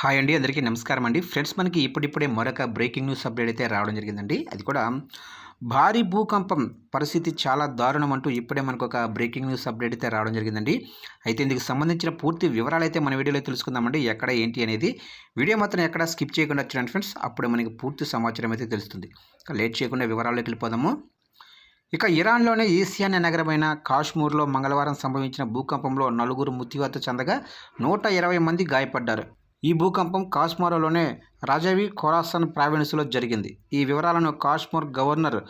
Hi అండి అందరికీ నమస్కారం అండి. ఫ్రెండ్స్ మనకి ఇప్పుడిప్పుడే మరొక బ్రేకింగ్ న్యూస్ అప్డేట్ అయితే రావడం జరిగిందండి. అది కూడా భారీ భూకంపం పరిస్థితి చాలా దారుణం అంటూ ఇప్పుడే మనకు ఒక బ్రేకింగ్ న్యూస్ అప్డేట్ అయితే రావడం జరిగిందండి. అయితే ఇందుకు సంబంధించిన పూర్తి వివరాలు అయితే మన వీడియోలో తెలుసుకుందామండి. ఎక్కడ ఏంటి అనేది వీడియో మాత్రం ఎక్కడ స్కిప్ చేయకుండా చూడండి ఫ్రెండ్స్. అప్పుడు మనకి పూర్తి సమాచారం అయితే తెలుస్తుంది. లేట్ చేయకుండా వివరాల్లోకి వెళ్ళిపోదాము. ఇక ఇరాన్లోని ఈశాన్య నగరమైన కాశ్మీర్లో మంగళవారం సంభవించిన భూకంపంలో నలుగురు మృత్యువాత చెందగా నూట ఇరవై మంది గాయపడ్డారు. ఈ భూకంపం కాశ్మీర్లోనే రాజావి ఖోరాసన్ ప్రావిన్స్లో జరిగింది. ఈ వివరాలను కాశ్మీర్ గవర్నర్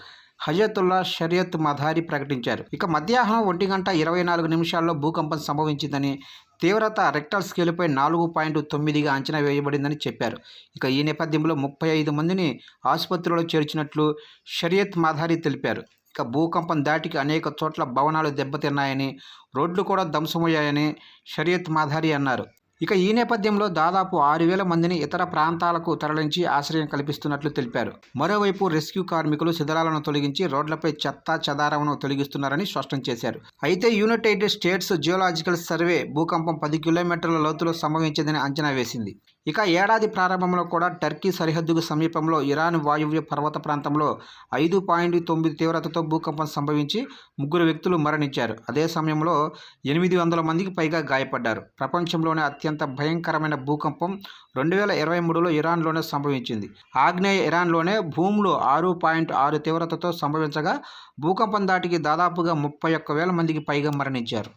హజతుల్లా షరియత్ మధారి ప్రకటించారు. ఇక మధ్యాహ్నం ఒంటి గంట ఇరవై నాలుగు నిమిషాల్లో భూకంపం సంభవించిందని తీవ్రత రెక్టల్ స్కేల్పై నాలుగు పాయింట్ తొమ్మిదిగా అంచనా వేయబడిందని చెప్పారు. ఇక ఈ నేపథ్యంలో ముప్పై ఐదు మందిని ఆసుపత్రిలో చేర్చినట్లు షరియత్ మధారి తెలిపారు. ఇక భూకంపం దాటికి అనేక చోట్ల భవనాలు దెబ్బతిన్నాయని రోడ్లు కూడా ధ్వంసమయ్యాయని షరియత్ మాధారి అన్నారు. ఇక ఈ నేపథ్యంలో దాదాపు ఆరు వేల మందిని ఇతర ప్రాంతాలకు తరలించి ఆశ్రయం కల్పిస్తున్నట్లు తెలిపారు. మరోవైపు రెస్క్యూ కార్మికులు శిథిలాలను తొలగించి రోడ్లపై చెత్త చెదారమును తొలగిస్తున్నారని స్పష్టం చేశారు. అయితే యునైటెడ్ స్టేట్స్ జియోలాజికల్ సర్వే భూకంపం పది కిలోమీటర్ల లోతులో సంభవించిందని అంచనా వేసింది. ఇక ఏడాది ప్రారంభంలో కూడా టర్కీ సరిహద్దుకు సమీపంలో ఇరాన్ వాయువ్య పర్వత ప్రాంతంలో ఐదు పాయింట్ తొమ్మిది తీవ్రతతో భూకంపం సంభవించి ముగ్గురు వ్యక్తులు మరణించారు. అదే సమయంలో ఎనిమిది వందల మందికి పైగా గాయపడ్డారు. ప్రపంచంలోనే అత్యంత భయంకరమైన భూకంపం రెండు వేల ఇరవై మూడులో ఇరాన్లోనే సంభవించింది. ఆగ్నేయ ఇరాన్లోనే భూములు ఆరు పాయింట్ ఆరు తీవ్రతతో సంభవించగా భూకంపం దాటికి దాదాపుగా ముప్పై ఒక్క వేల మందికి పైగా మరణించారు.